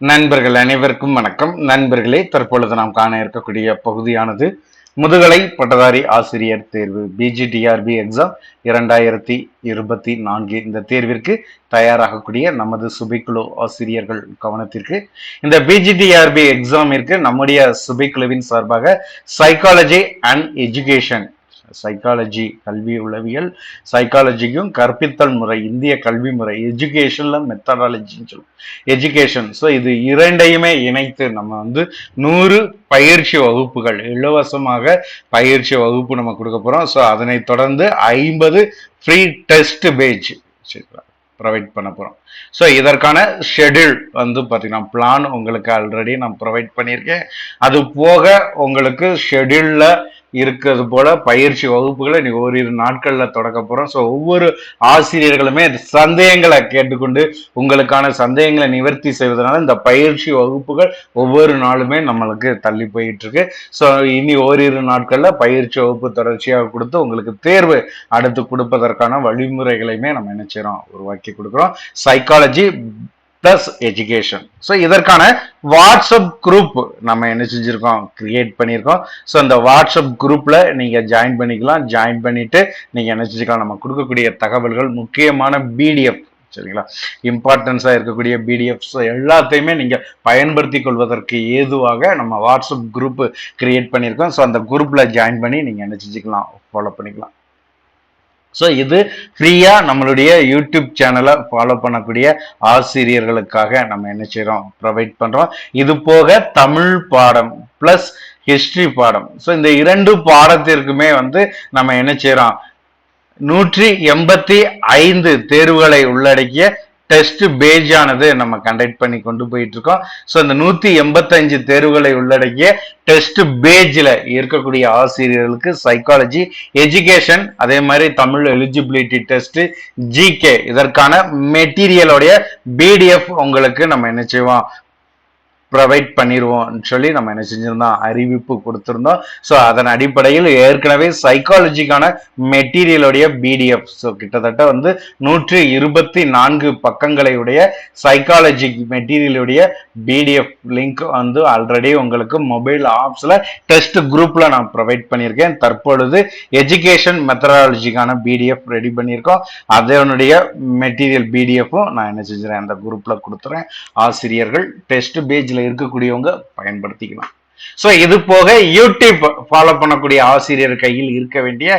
நண்பர்கள் அனைவருக்கும் வணக்கம். நண்பர்களே தற்பொழுது நாம் காண இருக்கக்கூடிய பகுதியானது முதுகலை பட்டதாரி ஆசிரியர் தேர்வு பிஜிடிஆர்பி எக்ஸாம் இரண்டாயிரத்தி இருபத்தி நான்கு இந்த தேர்விற்கு தயாராகக்கூடிய நமது சுபைக்குழு ஆசிரியர்கள் கவனத்திற்கு. இந்த பிஜிடிஆர்பி எக்ஸாமிற்கு நம்முடைய சுபைக்குழுவின் சார்பாக சைக்காலஜி அண்ட் எஜுகேஷன் சைக்காலஜி கல்வி உளவியல் சைக்காலஜிக்கும் கற்பித்தல் முறை இந்திய கல்வி முறை எஜுகேஷன்ல மெத்தடாலஜின்னு சொல்லுவோம். எஜுகேஷன் ஸோ இது இரண்டையுமே இணைத்து நம்ம வந்து நூறு பயிற்சி வகுப்புகள் இலவசமாக பயிற்சி வகுப்பு நம்ம கொடுக்க போகிறோம் ஸோ அதனை தொடர்ந்து ஐம்பது ஃப்ரீ டெஸ்ட் பேஜ் ப்ரொவைட் பண்ண போகிறோம் ஸோ இதற்கான ஷெட்யூல் வந்து பார்த்தீங்கன்னா பிளான் உங்களுக்கு ஆல்ரெடி நான் ப்ரொவைட் பண்ணியிருக்கேன். அது போக உங்களுக்கு ஷெடியூலில் இருக்கிறது போல பயிற்சி வகுப்புகளை நீ ஓரிரு நாட்களில் தொடக்க போகிறோம் ஸோ ஒவ்வொரு ஆசிரியர்களுமே சந்தேகங்களை கேட்டுக்கொண்டு உங்களுக்கான சந்தேகங்களை நிவர்த்தி செய்வதனால இந்த பயிற்சி வகுப்புகள் ஒவ்வொரு நாளுமே நம்மளுக்கு தள்ளி போயிட்டு இருக்கு ஸோ இனி ஓரிரு நாட்களில் பயிற்சி வகுப்பு தொடர்ச்சியாக கொடுத்து உங்களுக்கு தேர்வு அடுத்து கொடுப்பதற்கான வழிமுறைகளையுமே நம்ம என்ன உருவாக்கி கொடுக்குறோம். சைக்காலஜி பிளஸ் எஜுகேஷன் ஸோ இதற்கான வாட்ஸ்அப் குரூப் நம்ம என்ன செஞ்சுருக்கோம்? கிரியேட் பண்ணியிருக்கோம் ஸோ அந்த வாட்ஸ்அப் குரூப்பில் நீங்கள் ஜாயின் பண்ணிக்கலாம். ஜாயின் பண்ணிட்டு நீங்கள் என்ன செஞ்சுக்கலாம்? நம்ம கொடுக்கக்கூடிய தகவல்கள் முக்கியமான பிடிஎஃப் சரிங்களா? இம்பார்ட்டன்ஸாக இருக்கக்கூடிய பிடிஎஃப்ஸ் எல்லாத்தையுமே நீங்கள் பயன்படுத்தி கொள்வதற்கு ஏதுவாக நம்ம வாட்ஸ்அப் குரூப்பு கிரியேட் பண்ணியிருக்கோம் ஸோ அந்த குரூப்பில் ஜாயின் பண்ணி நீங்கள் என்ன செஞ்சுக்கலாம்? ஃபாலோ பண்ணிக்கலாம். ஸோ இது ஃப்ரீயாக நம்மளுடைய யூடியூப் சேனலை ஃபாலோ பண்ணக்கூடிய ஆசிரியர்களுக்காக நம்ம என்ன செய்கிறோம் ப்ரொவைட் பண்ணுறோம் இது போக தமிழ் பாடம் ப்ளஸ் ஹிஸ்ட்ரி பாடம். ஸோ இந்த இரண்டு பாடத்திற்குமே வந்து நம்ம என்ன செய்கிறோம் நூற்றி எண்பத்தி ஐந்து தேர்வுகளை உள்ளடக்கிய டெஸ்ட் பேஜ் ஆனது நம்ம கண்டக்ட் பண்ணி கொண்டு போயிட்டு இருக்கோம் ஸோ இந்த நூத்தி எண்பத்தஞ்சு தேர்வுகளை உள்ளடக்கிய டெஸ்ட் பேஜில் இருக்கக்கூடிய ஆசிரியர்களுக்கு சைக்காலஜி எஜுகேஷன் அதே மாதிரி தமிழ் எலிஜிபிலிட்டி டெஸ்ட் ஜிகே இதற்கான மெட்டீரியலோடைய பிடிஎஃப் உங்களுக்கு நம்ம என்ன செய்வோம்? ப்ரொவைட் பண்ணிடுவோம்னு சொல்லி நம்ம என்ன செஞ்சுருந்தோம்? அறிவிப்பு கொடுத்துருந்தோம். ஸோ அதன் அடிப்படையில் ஏற்கனவே சைக்காலஜிக்கான மெட்டீரியலுடைய பிடிஎஃப் ஸோ கிட்டத்தட்ட வந்து நூற்றி இருபத்தி நான்கு பக்கங்களையுடைய சைக்காலஜி மெட்டீரியலுடைய பிடிஎஃப் லிங்க் வந்து ஆல்ரெடி உங்களுக்கு மொபைல் ஆப்ஸில் டெஸ்ட் குரூப்பில் நான் ப்ரொவைட் பண்ணியிருக்கேன். தற்பொழுது எஜுகேஷன் மெத்தடாலஜிக்கான பிடிஎஃப் ரெடி பண்ணியிருக்கோம். அதனுடைய மெட்டீரியல் பிடிஎஃப்பும் நான் என்ன செஞ்சுறேன் அந்த குரூப்பில் கொடுத்துறேன். ஆசிரியர்கள் டெஸ்ட் பேஜில் இருக்கக்கூடியவங்க பயன்படுத்திக்கலாம். ஸோ இது போக யூடியூப் ஃபாலோ பண்ணக்கூடிய ஆசிரியர் கையில் இருக்க வேண்டிய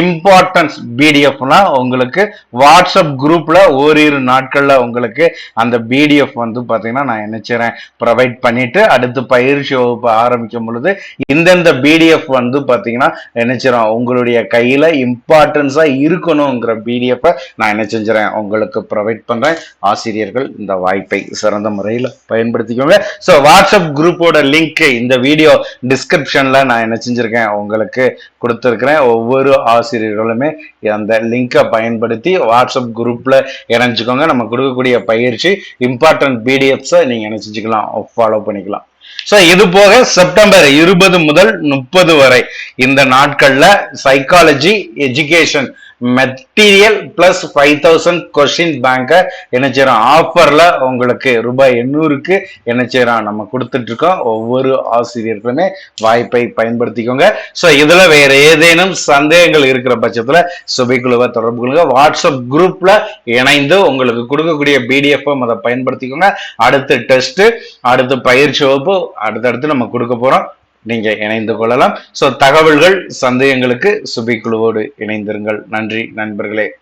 இம்பார்ட்டன்ஸ் பிடிஎஃப்னா உங்களுக்கு வாட்ஸ்அப் குரூப்ல ஓரிரு நாட்கள்ல உங்களுக்கு அந்த பிடிஎஃப் வந்து பார்த்தீங்கன்னா நான் என்ன செய்றேன் ப்ரொவைட் பண்ணிட்டு அடுத்து பயிற்சி வகுப்பு ஆரம்பிக்கும் பொழுது இந்தந்த பிடிஎஃப் வந்து பார்த்தீங்கன்னா என்ன செய்றோம் உங்களுடைய கையில இம்பார்ட்டன்ஸா இருக்கணுங்கிற பிடிஎஃப்பை நான் என்ன செஞ்சுறேன் உங்களுக்கு ப்ரொவைட் பண்றேன். ஆசிரியர்கள் இந்த வாய்ப்பை சிறந்த முறையில் பயன்படுத்திக்கோங்க. ஸோ வாட்ஸ்அப் குரூப்போட லிங்க் இந்த வீடியோ வீடியோ டிஸ்கிரிப்ஷன்ல நான் என்ன செஞ்சிருக்கேன் உங்களுக்கு கொடுத்துருக்கிறேன். ஒவ்வொரு ஆசிரியர்களுமே அந்த லிங்கை பயன்படுத்தி வாட்ஸ்அப் குரூப்ல இணைஞ்சுக்கோங்க. நம்ம கொடுக்கக்கூடிய பயிற்சி இம்பார்ட்டன்ட் பிடிஎஃப்ஸை நீங்க என்ன செஞ்சுக்கலாம் ஃபாலோ பண்ணிக்கலாம். ஸோ இது போக செப்டம்பர் இருபது முதல் முப்பது வரை இந்த நாட்கள்ல psychology education material plus five thousand question பேங்கை என்ன செய்யறோம் ஆஃபர்ல உங்களுக்கு ரூபாய் எண்ணூறுக்கு என்ன செய்யறோம் நம்ம கொடுத்துட்டு இருக்கோம் ஒவ்வொரு ஆசிரியர்களுமே வாய்ப்பை பயன்படுத்திக்கோங்க. ஸோ இதுல வேற ஏதேனும் சந்தேகங்கள் இருக்கிற பட்சத்தில் சுபைக்குழுவை தொடர்பு கொள்ளுங்க. வாட்ஸ்அப் குரூப்ல இணைந்து உங்களுக்கு கொடுக்கக்கூடிய பிடிஎஃப் அதை பயன்படுத்திக்கோங்க. அடுத்து டெஸ்ட் அடுத்து பயிற்சி வகுப்பு அடுத்தடுத்து நம்ம கொடுக்க போறோம். நீங்க இணைந்து கொள்ளலாம். சோ தகவல்கள் சந்தேகங்களுக்கு சுபி குழுவோடு இணைந்திருங்கள். நன்றி நண்பர்களே.